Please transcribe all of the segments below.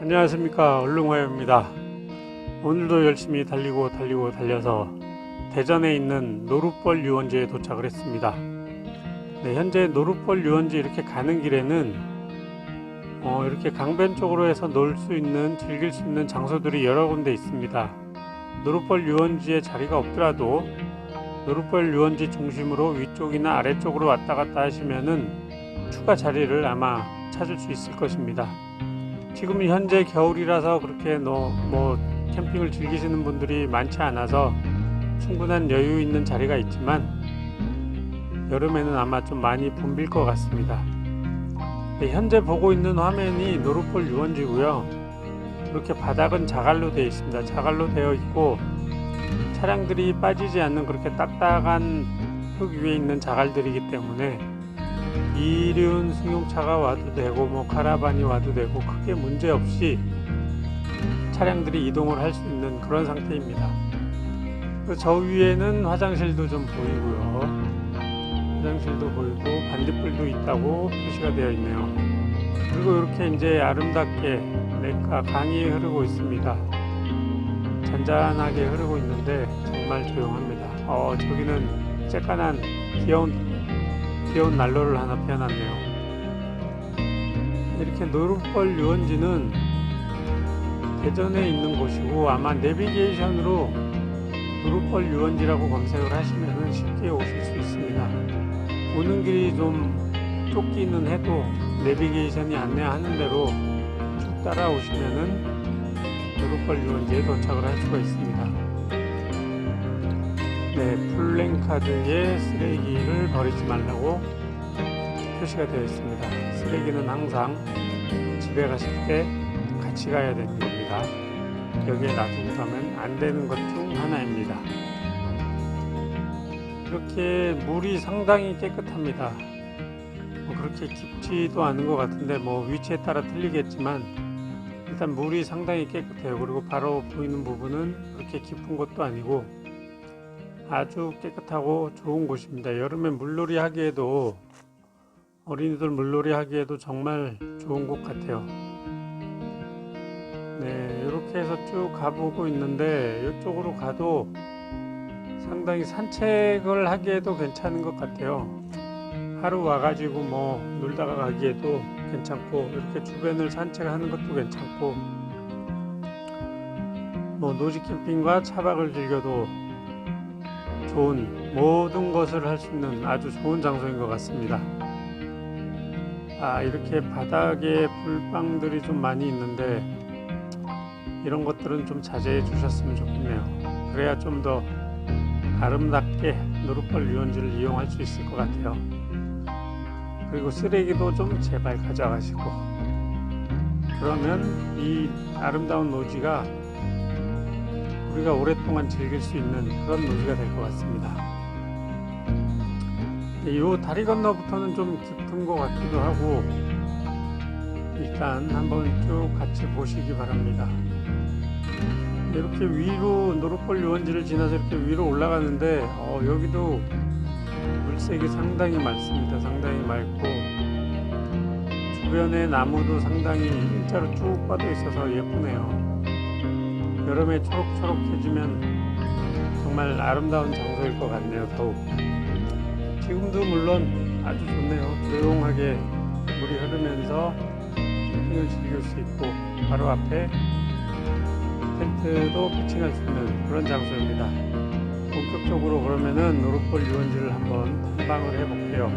안녕하십니까 얼릉화요입니다. 오늘도 열심히 달리고 달리고 달려서 대전에 있는 노룻벌 유원지에 도착을 했습니다. 네, 현재 노룻벌 유원지 이렇게 가는 길에는 어, 이렇게 강변 쪽으로 해서 놀 수 있는 즐길 수 있는 장소들이 여러 군데 있습니다. 노룻벌 유원지에 자리가 없더라도 노룻벌 유원지 중심으로 위쪽이나 아래쪽으로 왔다 갔다 하시면은 추가 자리를 아마 찾을 수 있을 것입니다. 지금 현재 겨울이라서 그렇게 너, 뭐 캠핑을 즐기시는 분들이 많지 않아서 충분한 여유 있는 자리가 있지만 여름에는 아마 좀 많이 붐빌 것 같습니다. 네, 현재 보고 있는 화면이 노루폴 유원지고요. 이렇게 바닥은 자갈로 되어 있습니다. 자갈로 되어 있고 차량들이 빠지지 않는 그렇게 딱딱한 흙 위에 있는 자갈들이기 때문에 이륜 승용차가 와도 되고 뭐 카라반이 와도 되고 크게 문제 없이 차량들이 이동을 할 수 있는 그런 상태입니다. 그저 위에는 화장실도 좀 보이고요. 화장실도 보이고 반딧불도 있다고 표시가 되어 있네요. 그리고 이렇게 이제 아름답게 냇가 강이 흐르고 있습니다. 잔잔하게 흐르고 있는데 정말 조용합니다. 어 저기는 쬐깐한 귀여운 귀여운 난로를 하나 피워놨네요. 이렇게 노룻벌 유원지는 대전에 있는 곳이고 아마 내비게이션으로 노룻벌 유원지라고 검색을 하시면 쉽게 오실 수 있습니다. 오는 길이 좀 쫓기는 해도 내비게이션이 안내하는 대로 쭉 따라오시면은 노룻벌 유원지에 도착을 할 수가 있습니다. 네, 플랜카드에 쓰레기를 버리지 말라고 표시가 되어 있습니다. 쓰레기는 항상 집에 가실 때 같이 가야 되는 겁니다. 여기에 놔두고 가면 안 되는 것 중 하나입니다. 이렇게 물이 상당히 깨끗합니다. 뭐 그렇게 깊지도 않은 것 같은데 뭐 위치에 따라 틀리겠지만 일단 물이 상당히 깨끗해요. 그리고 바로 보이는 부분은 그렇게 깊은 것도 아니고 아주 깨끗하고 좋은 곳입니다. 여름에 물놀이 하기에도 어린이들 물놀이 하기에도 정말 좋은 곳 같아요. 네, 이렇게 해서 쭉 가보고 있는데 이쪽으로 가도 상당히 산책을 하기에도 괜찮은 것 같아요. 하루 와가지고 뭐 놀다가 가기에도 괜찮고 이렇게 주변을 산책하는 것도 괜찮고 뭐 노지 캠핑과 차박을 즐겨도 좋은 모든 것을 할 수 있는 아주 좋은 장소인 것 같습니다. 아 이렇게 바닥에 불빵들이 좀 많이 있는데 이런 것들은 좀 자제해 주셨으면 좋겠네요. 그래야 좀 더 아름답게 노루펄 유원지를 이용할 수 있을 것 같아요. 그리고 쓰레기도 좀 제발 가져가시고 그러면 이 아름다운 노지가 우리가 오랫동안 즐길 수 있는 그런 노지가 될 것 같습니다. 이 다리 건너부터는 좀 깊은 것 같기도 하고 일단 한번 쭉 같이 보시기 바랍니다. 이렇게 위로 노릇벌 유원지를 지나서 이렇게 위로 올라가는데 어, 여기도 물색이 상당히 맑습니다. 상당히 맑고 주변에 나무도 상당히 일자로 쭉 뻗어 있어서 예쁘네요. 여름에 초록초록해지면 정말 아름다운 장소일 것 같네요. 더욱 지금도 물론 아주 좋네요. 조용하게 물이 흐르면서 캠핑을 즐길 수 있고 바로 앞에 텐트도 피칭할 수 있는 그런 장소입니다. 본격적으로 그러면은 노릇벌 유원지를 한번 탐방을 해볼게요.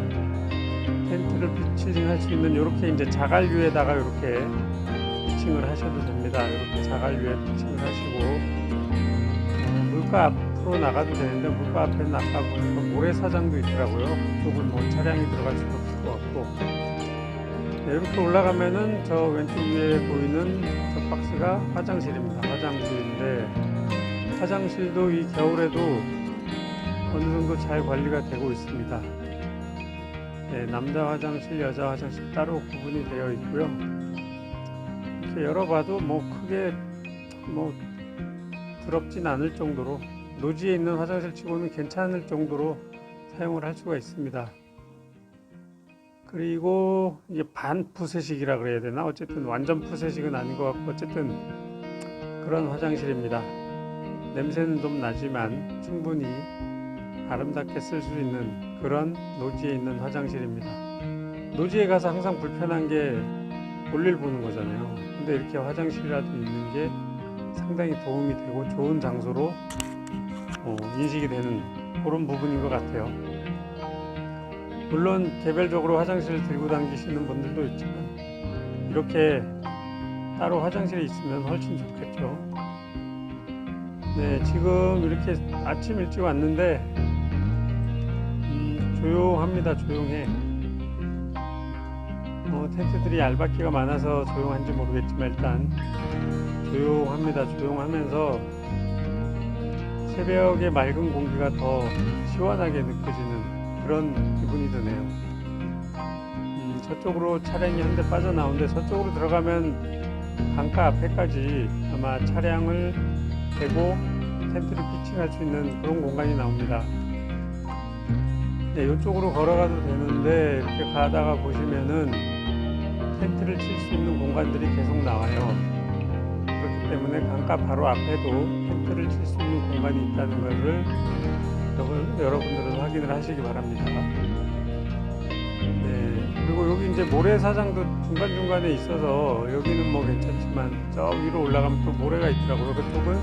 텐트를 피칭할 수 있는 이렇게 이제 자갈류에다가 이렇게 피칭을 하셔도 됩니다. 이렇게 자갈류에 피칭을 하시고 어, 물가 앞으로 나가도 되는데 물가 앞에는 아까 보니까 모래사장도 있더라고요. 그쪽은 뭐 차량이 들어갈 수 없을 것 같고 네, 이렇게 올라가면은 저 왼쪽 위에 보이는 저 박스가 화장실입니다. 화장실인데 화장실도 이 겨울에도 어느 정도 잘 관리가 되고 있습니다. 네, 남자 화장실, 여자 화장실 따로 구분이 되어 있고요. 열어봐도 뭐 크게 뭐 더럽진 않을 정도로 노지에 있는 화장실 치고는 괜찮을 정도로 사용을 할 수가 있습니다. 그리고 이게 반 푸세식이라 그래야 되나 어쨌든 완전 푸세식은 아닌 것 같고 어쨌든 그런 화장실입니다. 냄새는 좀 나지만 충분히 아름답게 쓸 수 있는 그런 노지에 있는 화장실입니다. 노지에 가서 항상 불편한 게 볼일 보는 거잖아요. 근데 이렇게 화장실이라도 있는 게 상당히 도움이 되고 좋은 장소로 어, 인식이 되는 그런 부분인 것 같아요. 물론 개별적으로 화장실을 들고 다니시는 분들도 있지만 이렇게 따로 화장실에 있으면 훨씬 좋겠죠. 네, 지금 이렇게 아침 일찍 왔는데 음, 조용합니다. 조용해. 어, 텐트들이 얇바퀴가 많아서 조용한지 모르겠지만 일단 조용합니다. 조용하면서 새벽의 맑은 공기가 더 시원하게 느껴지는 그런 기분이 드네요. 음, 저쪽으로 차량이 한 대 빠져나오는데 저쪽으로 들어가면 강가 앞에까지 아마 차량을 대고 텐트를 피칭할 수 있는 그런 공간이 나옵니다. 네, 이쪽으로 걸어가도 되는데 이렇게 가다가 보시면은 텐트를 칠 수 있는 공간들이 계속 나와요. 그렇기 때문에 강가 바로 앞에도 텐트를 칠 수 있는 공간이 있다는 것을 여러분- 여러분들은 확인을 하시기 바랍니다. 네, 그리고 여기 이제 모래사장도 중간중간에 있어서 여기는 뭐 괜찮지만 저 위로 올라가면 또 모래가 있더라고요. 그쪽은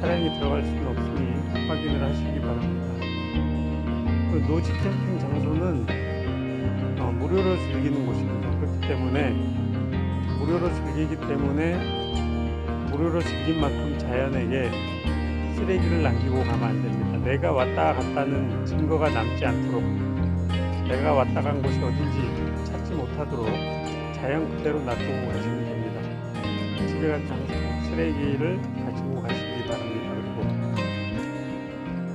차량이 들어갈 수는 없으니 확인을 하시기 바랍니다. 그 노지 캠핑 장소는 어, 무료로 즐기는 곳입니다. 때문에 무료로 즐기기 때문에 무료로 즐긴 만큼 자연에게 쓰레기를 남기고 가면 안 됩니다. 내가 왔다 갔다는 증거가 남지 않도록 내가 왔다 간 곳이 어딘지 찾지 못하도록 자연 그대로 놔두고 가시면 됩니다. 집에 간 장소 쓰레기를 가지고 가시기 바랍니다.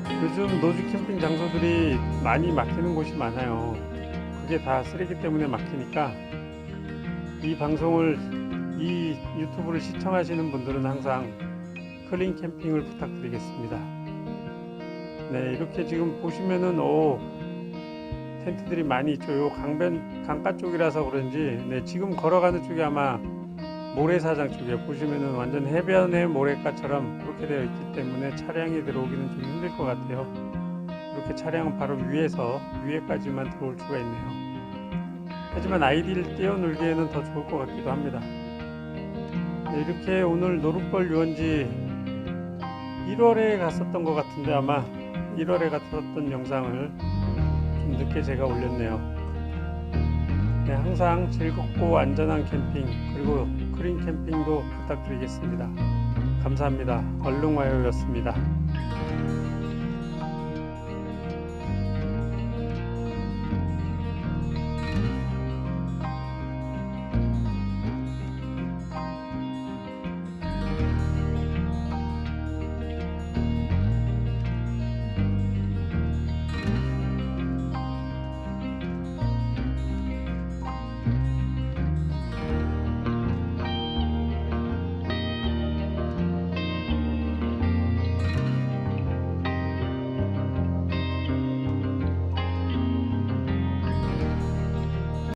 그리고 요즘 노주 캠핑 장소들이 많이 막히는 곳이 많아요. 그게 다 쓰레기 때문에 막히니까 이 방송을 이 유튜브를 시청하시는 분들은 항상 클린 캠핑을 부탁드리겠습니다. 네, 이렇게 지금 보시면은 오 텐트들이 많이 있죠. 요 강변 강가 쪽이라서 그런지 네, 지금 걸어가는 쪽이 아마 모래사장 쪽에 보시면은 완전 해변의 모래가처럼 그렇게 되어 있기 때문에 차량이 들어오기는 좀 힘들 것 같아요. 이렇게 차량은 바로 위에서 위에까지만 들어올 수가 있네요. 하지만 아이디를 띄워놀기에는 더 좋을 것 같기도 합니다. 네, 이렇게 오늘 노룻벌 유원지 1월에 갔었던 것 같은데 아마 1월에 갔었던 영상을 좀 늦게 제가 올렸네요. 네, 항상 즐겁고 안전한 캠핑 그리고 크린 캠핑도 부탁드리겠습니다. 감사합니다. 얼릉와요였습니다.